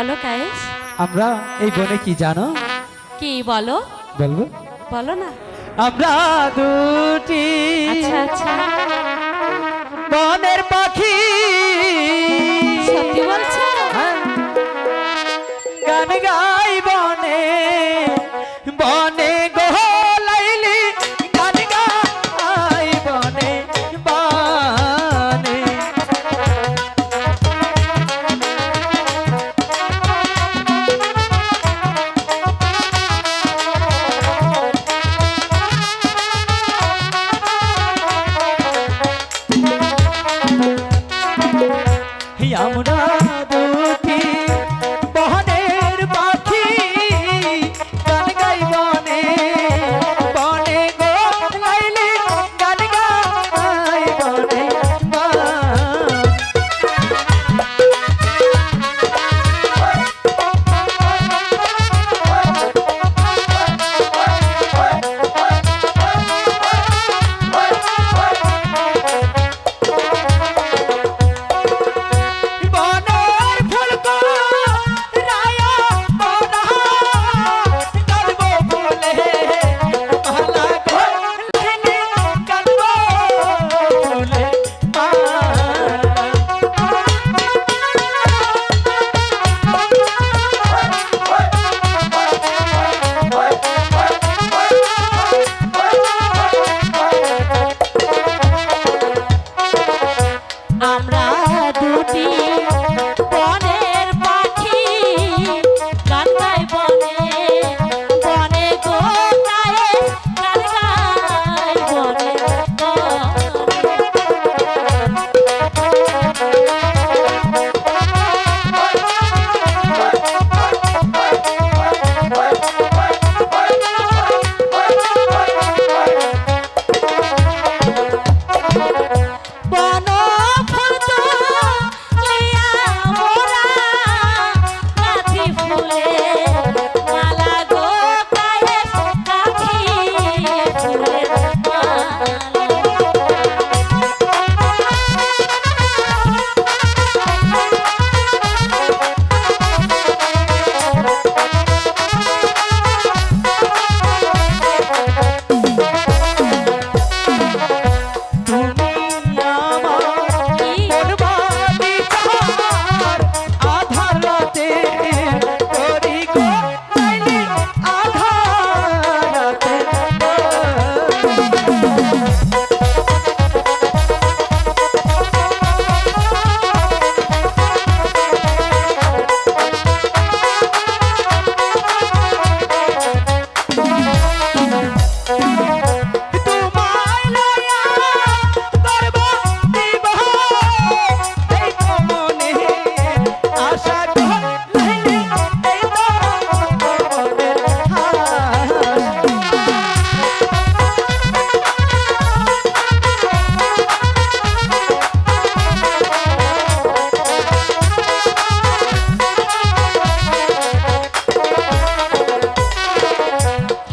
বলো কায়েস আমরা এই বনে কি জানো? কি বলো? বলব? বলো না। আমরা দুটি আচ্ছা আচ্ছা। বনের পাখি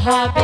have